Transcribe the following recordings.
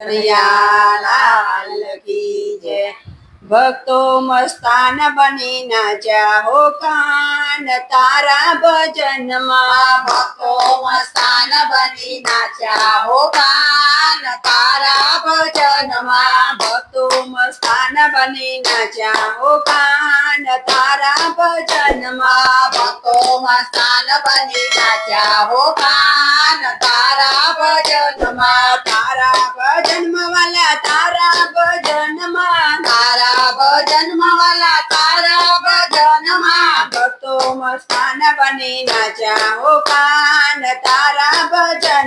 કનૈયાલાલ કી ભક્તો મસ્તાન બની નાચ્યા હો કાન તારા ભજનમાં ભક્તો મસ્તાન બની નાચ્યા હો કાન તારા ભજનમાં મસ્તાન બની ન જાઓ કાન, તારા ભજનમાં ભક્તો મસ્તાન બની ન જાઓ કાન, તારા ભજનમાં તારા ભજનમાં વાલા તારા ભજનમાં તારા ભજનમાં વાલા તારા ભજનમાં ભક્તો મસ્તાન બની ન જાઓ કાન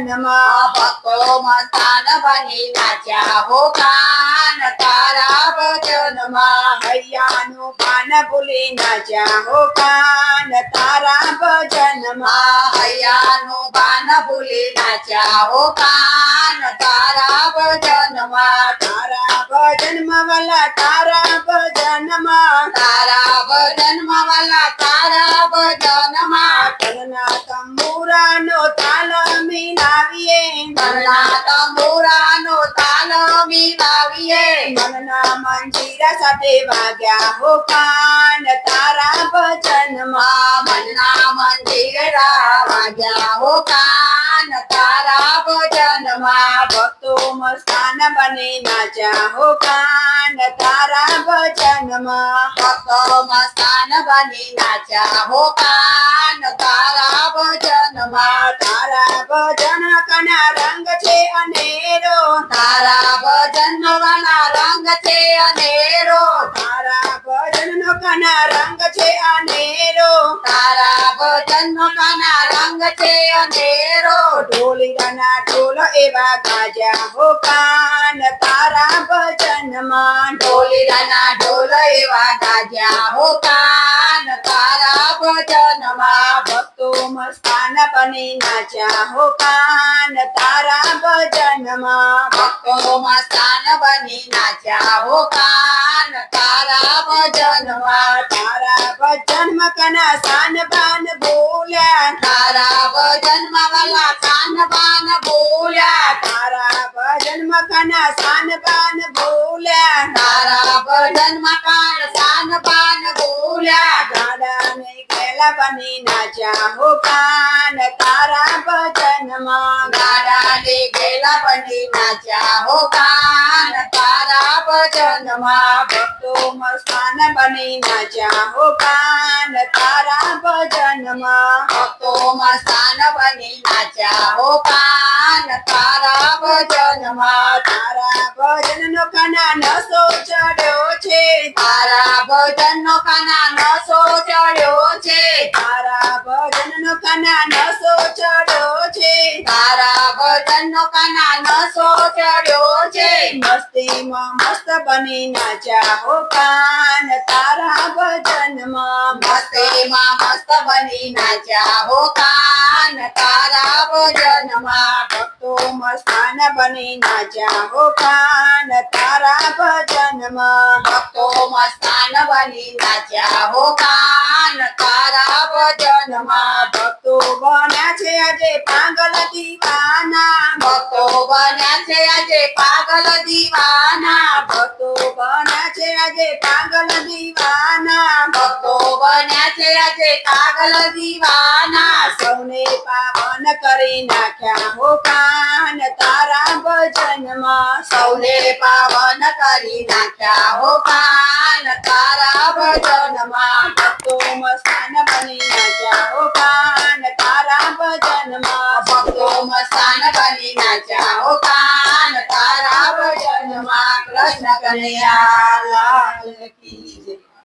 ભજનમાં ભક્તો મસ્તાન બની નાચ્યા હો કાન તારા ભજનમાં હૈયાનું પાન ભૂલી નાચ્યા હો કાન તારા ભજનમાં હૈયાનું પાન ભૂલી નાચ્યા હો કાન તારા ભજનમાં તારા ભજનમાં વાલા તારા ભજનમાં તારા ભજનમાં ઘરના તંબુરાનો તાલ મિલાવીએ. મનના મંજીરા સાથે વાગ્યા હો કાન તારા ભક્તો મસ્તાન બને નાચ્યા હો કાન, તારા ભજનમાં ભક્તો મસ્તાન બને નાચ્યા હો કાન, તારા ભજનમાં. તારા ભજન કના રંગ છે અનેરો. તારા ભજન વાના રંગ છે અનેરો. તારા ભજન કના રંગ છે અનેરો. તારા ભજન કાના રંગ છે અનેરો ઢોલીરાના ઢોલ એવા ગાજા હો કાન. તારા ભજનમાં ઢોલીરાના ઢોલ એવા ગાજા હો કાન. તારા ભજનમાં ભક્તો મસ્તાન બની નાચ્યા હો કાન. તારા ભજનમાં ભક્તો મસ્તાન બની નાચ્યા હો કાન. તારા ભજનમાં તારા ભજનમાં કના સાન બાન વાલા કાન બાન બોલ્યા તારા ભજન કના સાન બાન બોલ્યા તારા ભજન મકાન સાન બાન બોલ્યા ગાડા ને કેલા બની નાચ્યા હો કાન, તારા ભજનમાં ગાડા ને કેલા બની નાચ્યા હો કાન. ભજનમાં ભક્તો હો કાન તારા ભજન નો કના નસો ચડ્યો છે. તારા ભજનનો કાના નસો ચડ્યો છે. તારા ભજન નો કના નસો ચડ્યો છે. ચડ્યો છે મસ્તીમાં મસ્ત બની નાચ્યા હો કાન. તારા ભજનમાં મસ્તીમાં મસ્ત બની નાચ્યા હો કાન. તારા ભજનમાં ભક્તો મસ્તાન બની નાચ્યા હો કાન. તારા ભજનમાં ભક્તો મસ્તાન બની નાચ્યા હો કાન. તારા ભજનમાં ભક્તો બન્યા છે આજે પાગલ દીવાના. ભક્તો બન્યા છે આજે પાગલ દીવાના. ભક્તો બન્યા છે આજે પાગલ દીવાના. ભક્તો બન્યા છે આજે પાગલ દીવાના. સૌને પાવન કરી નાખ્યા હો કાન તારા ભજનમાં. સૌને પાવન કરી નાખ્યા હો કાન તારા ભજનમાં. ભક્તો કાન ભજનમાં ભક્તો મસ્તાન બની નાચ્યા કાન. તારા ભજનમાં કૃષ્ણ કનૈયા લાલ કી.